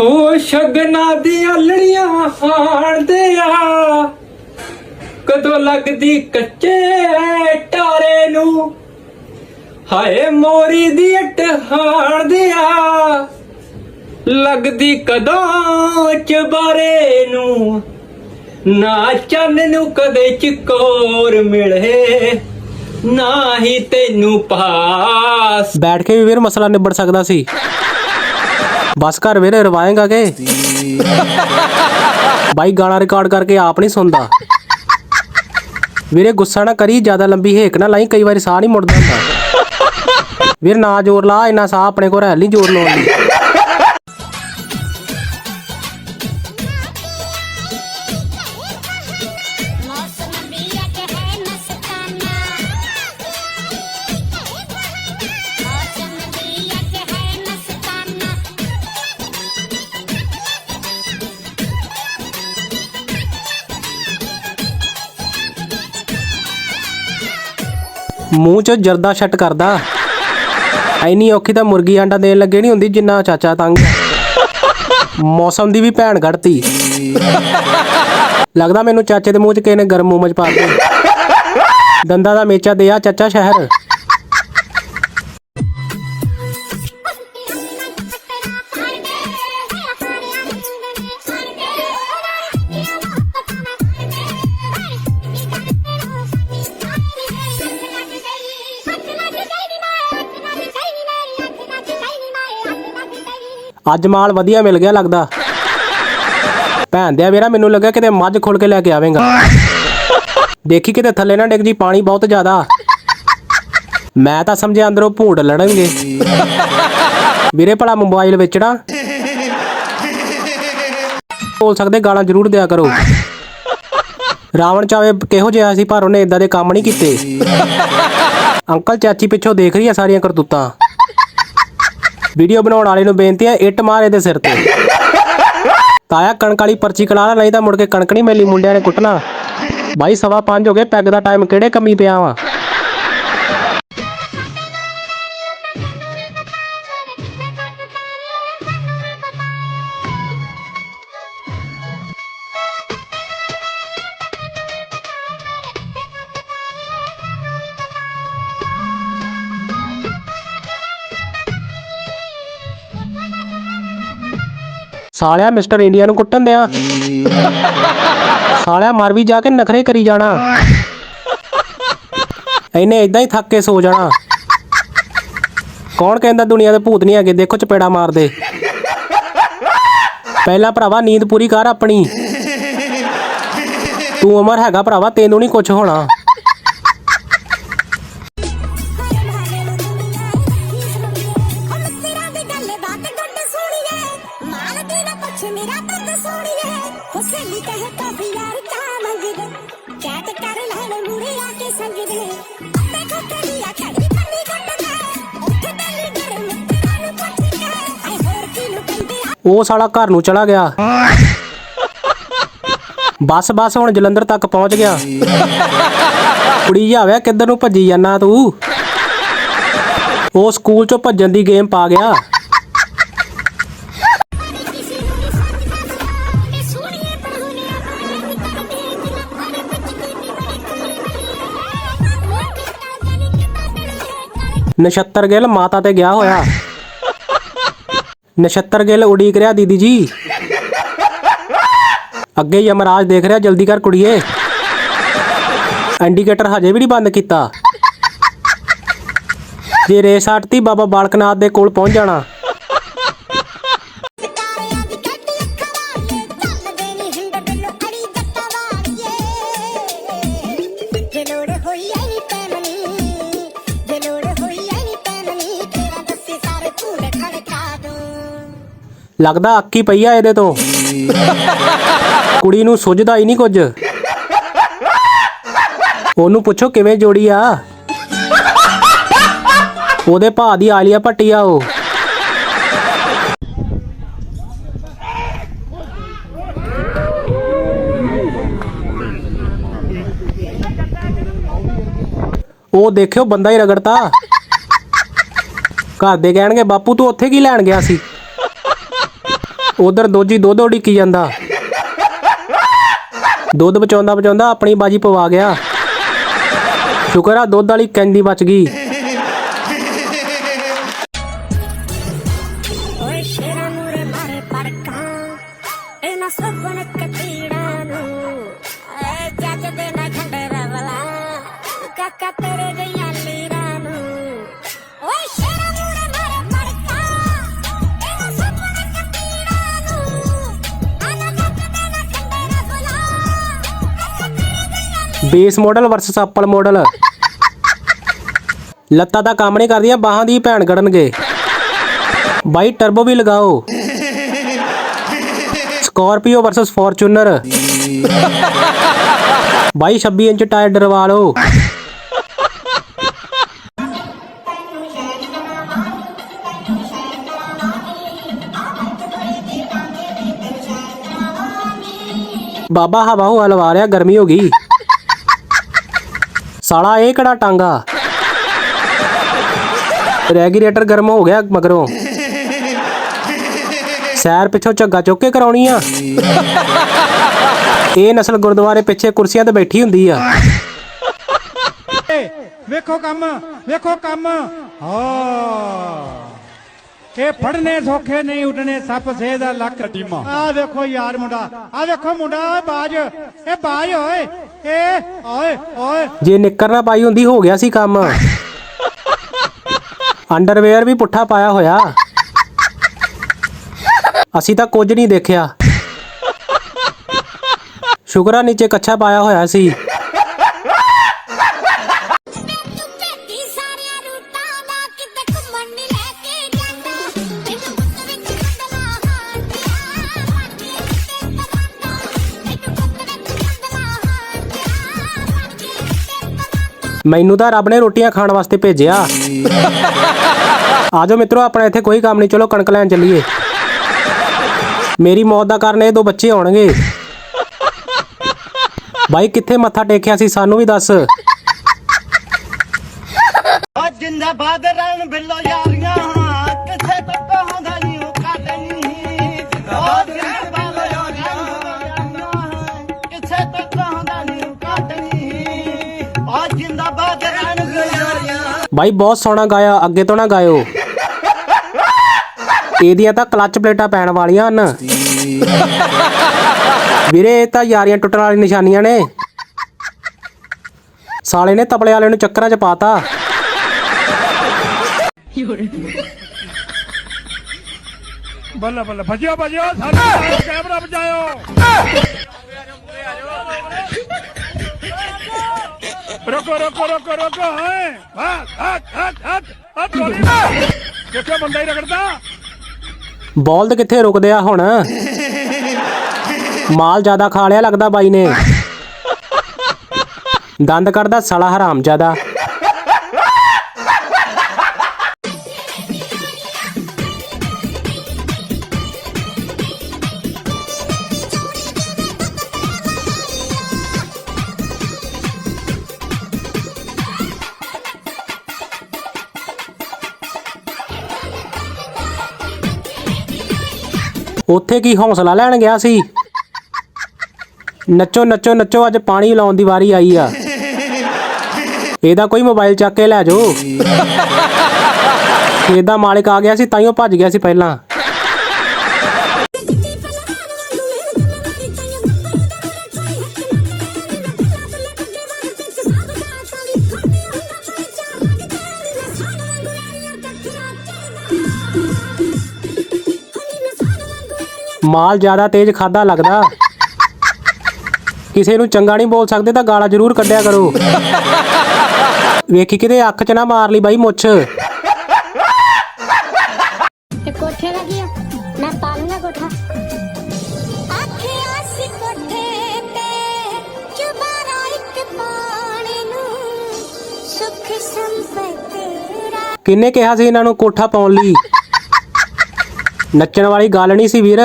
ਓ ਸ਼ਗਨਾ ਦੀਆਂ ਲੜੀਆਂ ਹਾਣਦੇ ਆ ਕਦੋਂ ਲੱਗਦੀ ਕੱਚੇ ਟਾਰੇ ਨੂੰ? ਹਾਏ ਮੋਰੀ ਦੀ ਅੱਟ ਆ ਲੱਗਦੀ ਕਦੋਂ ਚਬਾਰੇ ਨੂੰ? ਨਾ ਚੰਨ ਨੂੰ ਕਦੇ ਚਕੋਰ ਮਿਲੇ, ਨਾ ਹੀ ਤੈਨੂੰ ਪਾਸ। ਬੈਠ ਕੇ ਵੀ ਵੀਰ ਮਸਲਾ ਨਿਬੜ ਸਕਦਾ ਸੀ। ਬਸ ਘਰ ਵੀਰੇ ਰਵਾਏਗਾ ਕਿ? ਬਾਈ ਗਾਣਾ ਰਿਕਾਰਡ ਕਰਕੇ ਆਪ ਨਹੀਂ ਸੁਣਦਾ। ਵੀਰੇ ਗੁੱਸਾ ਨਾ ਕਰੀ, ਜ਼ਿਆਦਾ ਲੰਬੀ ਹੇਕ ਨਾ ਲਾਈ, ਕਈ ਵਾਰੀ ਸਾਹ ਨਹੀਂ ਮੁੜਦਾ ਹੁੰਦਾ। ਵੀਰ ਨਾ ਜ਼ੋਰ ਲਾ, ਇੰਨਾ ਸਾਹ ਆਪਣੇ ਕੋਲ ਹੈ ਨਹੀਂ ਜ਼ੋਰ ਲਾਉਣ ਲਈ ਮੂੰਹ 'ਚ ਜਰਦਾ ਛੱਟ ਕਰਦਾ। ਐਨੀ ਔਖੀ ਤਾਂ ਮੁਰਗੀ ਆਂਡਾ ਦੇਣ ਲੱਗੇ ਨਹੀਂ ਹੁੰਦੀ ਜਿੰਨਾ ਚਾਚਾ ਤੰਗ। ਮੌਸਮ ਦੀ ਵੀ ਭੈਣ ਘੜਤੀ। ਲੱਗਦਾ ਮੈਨੂੰ ਚਾਚੇ ਦੇ ਮੂੰਹ 'ਚ ਕਿਸੇ ਨੇ ਗਰਮ ਮੂੰਹ ਪਾ ਦਿੱਤੀ। ਦੰਦਾਂ ਦਾ ਮੇਚਾ ਦੇ ਆ ਚਾਚਾ ਸ਼ਹਿਰ। ਅੱਜ ਮਾਲ ਵਧੀਆ ਮਿਲ ਗਿਆ ਲੱਗਦਾ। ਭੈਣ ਦਿਆ ਵੀਰਾ ਮੈਨੂੰ ਲੱਗਿਆ ਕਿਤੇ ਮੱਝ ਖੋਲ ਕੇ ਲੈ ਕੇ ਆਵੇਂਗਾ। ਦੇਖੀ ਕਿਤੇ ਥੱਲੇ ਨਾ ਡਿੱਗ ਜੀ, ਪਾਣੀ ਬਹੁਤ ਜ਼ਿਆਦਾ। ਮੈਂ ਤਾਂ ਸਮਝਿਆ ਅੰਦਰੋਂ ਭੂੰਡ ਲੜਨਗੇ। ਵੀਰੇ ਭਲਾ ਮੋਬਾਈਲ ਵੇਚਣਾ। ਬੋਲ ਸਕਦੇ, ਗਾਲਾਂ ਜ਼ਰੂਰ ਦਿਆ ਕਰੋ। ਰਾਵਣ ਚਾਵੇ ਕਿਹੋ ਜਿਹਾ ਸੀ, ਪਰ ਉਹਨੇ ਇਦਾਂ ਦੇ ਕੰਮ ਨਹੀਂ ਕੀਤੇ। ਅੰਕਲ ਚਾਚੀ ਪਿੱਛੋਂ ਦੇਖ ਰਹੀ ਆ ਸਾਰੀਆਂ ਕਰਤੂਤਾਂ। ਵੀਡੀਓ ਬਣਾਉਣ ਵਾਲੇ ਨੂੰ ਬੇਨਤੀ ਹੈ, ਇੱਟ ਮਾਰ ਇਹਦੇ ਸਿਰ ਤੇ। ਤਾਇਆ, ਕਣਕ ਵਾਲੀ ਪਰਚੀ ਕਲਾ ਨਹੀਂ ਤਾਂ ਮੁੜ ਕੇ ਕਣਕ ਨਹੀਂ ਮੇਲੀ ਮੁੰਡਿਆਂ ਨੇ ਕੁੱਟਣਾ। ਬਾਈ, ਸਵਾ ਪੰਜ ਹੋ ਗਏ, ਪੈਗ ਦਾ ਟਾਈਮ ਕਿਹੜੇ ਕਮੀ ਪਿਆ ਵਾ? ਸਾਲਿਆ ਮਿਸਟਰ ਇੰਡੀਆ ਨੂੰ ਕੁੱਟਣ ਦਿਆਂ। ਸਾਲਿਆ ਮਰ ਵੀ ਜਾ ਕੇ ਨਖਰੇ ਕਰੀ ਜਾਣਾ। ਇਹਨੇ ਇਦਾਂ ਹੀ ਥੱਕ ਕੇ ਸੋ ਜਾਣਾ। ਕੌਣ ਕਹਿੰਦਾ ਦੁਨੀਆ ਦੇ ਭੂਤ ਨਹੀਂ ਹੈਗੇ, ਦੇਖੋ ਚਪੇੜਾ ਮਾਰਦੇ। ਪਹਿਲਾਂ ਭਰਾਵਾ, ਨੀਂਦ ਪੂਰੀ ਕਰ ਆਪਣੀ। ਤੂੰ ਉਮਰ ਹੈਗਾ ਭਰਾਵਾ, ਤੈਨੂੰ ਨਹੀਂ ਕੁਝ ਹੋਣਾ। ਉਹ ਸਾਲਾ ਘਰ ਨੂੰ ਚਲਾ ਗਿਆ। ਬਸ ਬਸ, ਹੁਣ ਜਲੰਧਰ ਤੱਕ ਪਹੁੰਚ ਗਿਆ। ਕੁੜੀ ਜਾਵੇ, ਕਿੱਧਰ ਨੂੰ ਭੱਜੀ ਜਾਣਾ ਤੂੰ? ਉਹ ਸਕੂਲ ਚੋਂ ਭੱਜਣ ਦੀ ਗੇਮ ਪਾ ਗਿਆ। ਨਛੱਤਰ ਗਿੱਲ ਮਾਤਾ ਤੇ ਗਿਆ ਹੋਇਆ। ਨਛੱਤਰ ਗਿੱਲ ਉਡੀਕ ਰਿਹਾ ਦੀਦੀ ਜੀ। ਅੱਗੇ ਯਮਰਾਜ ਦੇਖ ਰਿਹਾ ਜਲਦੀ ਕਰ ਕੁੜੀਏ। ਇੰਡੀਕੇਟਰ ਹਜੇ ਵੀ ਨਹੀਂ ਬੰਦ ਕੀਤਾ। ਜੇ ਰੇਸ ਹਟਤੀ ਬਾਬਾ ਬਾਲਕਨਾਥ ਦੇ ਕੋਲ ਪਹੁੰਚ ਜਾਣਾ। ਲੱਗਦਾ ਅੱਕੀ ਪਈ ਆ ਇਹਦੇ ਤੋਂ। ਕੁੜੀ ਨੂੰ ਸੁੱਝਦਾ ਹੀ ਨਹੀਂ ਕੁਝ। ਉਹਨੂੰ ਪੁੱਛੋ ਕਿਵੇਂ ਜੋੜੀ ਆ। ਉਹਦੇ ਭਾ ਦੀ ਆਲੀਆ ਭੱਟੀ ਆ ਉਹ। ਉਹ ਦੇਖਿਓ ਬੰਦਾ ਹੀ ਰਗੜਤਾ। ਘਰ ਦੇ ਕਹਿਣਗੇ, ਬਾਪੂ ਤੂੰ ਉੱਥੇ ਕੀ ਲੈਣ ਗਿਆ ਸੀ? ਉਧਰ ਦੋਜੀ ਦੁੱਧ ਉਡੀਕੀ ਜਾਂਦਾ। ਦੁੱਧ ਬਚਾਉਂਦਾ ਬਚਾਉਂਦਾ ਆਪਣੀ ਬਾਜੀ ਪਵਾ ਗਿਆ। ਸ਼ੁਕਰ ਆ ਦੁੱਧ ਵਾਲੀ ਕੈਂਡੀ ਬਚ ਗਈ। ਓਏ ਸ਼ੇਰਾਂ ਮੂਰੇ ਬੇਸ ਮਾਡਲ ਵਰਸਸ ਅਪਲ ਮਾਡਲ ਲੱਤਾਂ ਦਾ ਕੰਮ ਨਹੀਂ ਕਰਦੀਆਂ, ਬਾਹਾਂ ਦੀ ਭੈਣ ਗੜਨਗੇ। ਬਾਈ ਟਰਬੋ ਵੀ ਲਗਾਓ। ਸਕਾਰਪੀਓ ਵਰਸਸ ਫੋਰਚੂਨਰ ਬਾਈ 26 ਇੰਚ ਟਾਇਰ ਡਰਵਾ ਲਓ। ਬਾਬਾ ਹਵਾ ਹੁਆ ਲਵਾ ਰਿਹਾ, ਗਰਮੀ ਹੋ ਗਈ। ਸਾਲਾ, ਇਹ ਕਿਹੜਾ ਟਾਂਗਾ ਰੈਗੂਲੇਟਰ ਗਰਮ ਹੋ ਗਿਆ ਮਗਰੋਂ। ਸੈਰ ਪਿੱਛੋਂ ਝੱਗਾ ਚੁੱਕ ਕੇ ਕਰਾਉਣੀ ਆ। ਇਹ ਨਸਲ ਗੁਰਦੁਆਰੇ ਪਿੱਛੇ ਕੁਰਸੀਆਂ ਤੇ ਬੈਠੀ ਹੁੰਦੀ ਆ। ਵੇਖੋ ਕੰਮ ਵੇਖੋ ਕੰਮ। ਹਾਂ। ਇਹ ਫੜਨੇ ਸੌਖੇ ਨਹੀਂ ਉੱਡਣੇ ਸੱਪ ਸੇ ਦਾ ਲੱਕ। ਟੀਮਾ ਆ ਵੇਖੋ ਯਾਰ ਮੁੰਡਾ ਆ ਵੇਖੋ ਮੁੰਡਾ ਬਾਜ, ਇਹ ਬਾਜ ਓਏ ਏ ਓਏ ਓਏ। ਜੇ ਨਿੱਕਰ ਨਾ ਪਾਈ ਹੁੰਦੀ, ਹੋ ਗਿਆ ਸੀ ਕੰਮ। ਅੰਡਰਵੇਅਰ ਵੀ ਪੁੱਠਾ ਪਾਇਆ ਹੋਇਆ। ਅਸੀਂ ਤਾਂ ਕੁਝ ਨਹੀਂ ਦੇਖਿਆ। ਸ਼ੁਕਰਾ ਨੀਚੇ ਕੱਛਾ ਪਾਇਆ ਹੋਇਆ ਸੀ। ਮੈਨੂੰ ਤਾਂ ਰੱਬ ਨੇ ਰੋਟੀਆਂ ਖਾਣ ਵਾਸਤੇ ਭੇਜਿਆ। ਆਜੋ ਮਿੱਤਰੋ, ਆਪਣਾ ਇੱਥੇ ਕੋਈ ਕੰਮ ਨਹੀਂ। ਚਲੋ ਕਣਕ ਲੈਣ ਚੱਲੀਏ। ਮੇਰੀ ਮੌਤ ਦਾ ਕਾਰਨ ਇਹ ਦੋ ਬੱਚੇ ਹੋਣਗੇ ਬਾਈ, ਕਿੱਥੇ ਮੱਥਾ ਟੇਕਿਆ ਸੀ? ਸਾਨੂੰ ਵੀ ਦੱਸ। ਜਿੰਦਾਬਾਦ ਰਣ ਬਿੱਲੋ ਯਾਰੀਆਂ। ਬਾਈ, ਬਹੁਤ ਸੋਹਣਾ ਗਾਇਆ, ਅੱਗੇ ਤੋਂ ਨਾ ਗਾਇਓ। ਇਹਦੀਆਂ ਤਾਂ ਕਲੱਚ ਪਲੇਟਾਂ ਪੈਣ ਵਾਲੀਆਂ ਹਨ। ਵੀਰੇ, ਇਹ ਤਾਂ ਯਾਰੀਆਂ ਟੁੱਟਣ ਵਾਲੀ ਨਿਸ਼ਾਨੀਆਂ ਨੇ। ਸਾਲੇ ਨੇ ਤਬਲੇ ਵਾਲੇ ਨੂੰ ਚੱਕਰਾਂ 'ਚ ਪਾਤਾ। ਬੱਲਾ ਬੱਲਾ, ਭਜਿਓ ਭਜਿਓ ਸਾਡੇ ਕੈਮਰਾ ਬਚਾਇਓ ਰੋਕੋ ਰੋਕੋ ਰੋਕੋ ਰੋਕੋ, ਹੈ? ਹੱਥ ਹੱਥ ਹੱਥ ਹੱਥ ਹੱਥ ਗੋਲੀ ਦੇਖੋ ਬੰਦਾ ਹੀ ਰਗੜਦਾ? ਬੌਲਦ ਕਿੱਥੇ ਰੁਕਦੇ ਆ ਹੁਣ? ਮਾਲ ਜ਼ਿਆਦਾ ਖਾ ਲਿਆ ਲੱਗਦਾ ਬਾਈ ਨੇ। ਦੰਦ ਕੱਢਦਾ, ਸਾਲਾ ਹਰਾਮ ਜ਼ਿਆਦਾ। ਉੱਥੇ ਕੀ ਹੌਸਲਾ ਲੈਣ ਗਿਆ ਸੀ? ਨੱਚੋ ਨੱਚੋ ਨੱਚੋ, ਅੱਜ ਪਾਣੀ ਲਾਉਣ ਦੀ ਵਾਰੀ ਆਈ ਆ। ਇਹਦਾ ਕੋਈ ਮੋਬਾਈਲ ਚੱਕ ਕੇ ਲੈ ਜਾਓ। ਇਹਦਾ ਮਾਲਕ ਆ ਗਿਆ ਸੀ ਤਾਈਓ ਭੱਜ ਗਿਆ ਸੀ ਪਹਿਲਾਂ। ਮਾਲ ਜ਼ਿਆਦਾ ਤੇਜ਼ ਖਾਦਾ ਲੱਗਦਾ। ਕਿਸੇ ਨੂੰ ਚੰਗਾ ਨਹੀਂ ਬੋਲ ਸਕਦੇ ਤਾਂ ਗਾਲਾਂ ਜ਼ਰੂਰ ਕੱਢਿਆ ਕਰੋ। ਵੇਖੀ ਕਿਤੇ ਅੱਖ 'ਚ ਨਾ ਮਾਰ ਲਈ ਬਾਈ ਮੁੱਛ। ਤੇ ਕੋਠੇ ਦਾ ਕੀ ਆ। ਮੈਂ ਪਾ ਲੂੰਗਾ ਕੋਠਾ। ਆਖਿਆ ਸੀ ਕੋਠੇ ਤੇ ਚੁਬਾਰਾ ਇੱਕ ਪਾਣੀ ਨੂੰ। ਸੁਖ ਸੰਪਤ ਰਾ। ਕਿੰਨੇ ਕਿਹਾ ਸੀ ਇਹਨਾਂ ਨੂੰ ਕੋਠਾ ਪਾਉਣ ਲਈ? ਨੱਚਣ ਵਾਲੀ ਗੱਲ ਨਹੀਂ ਸੀ ਵੀਰ।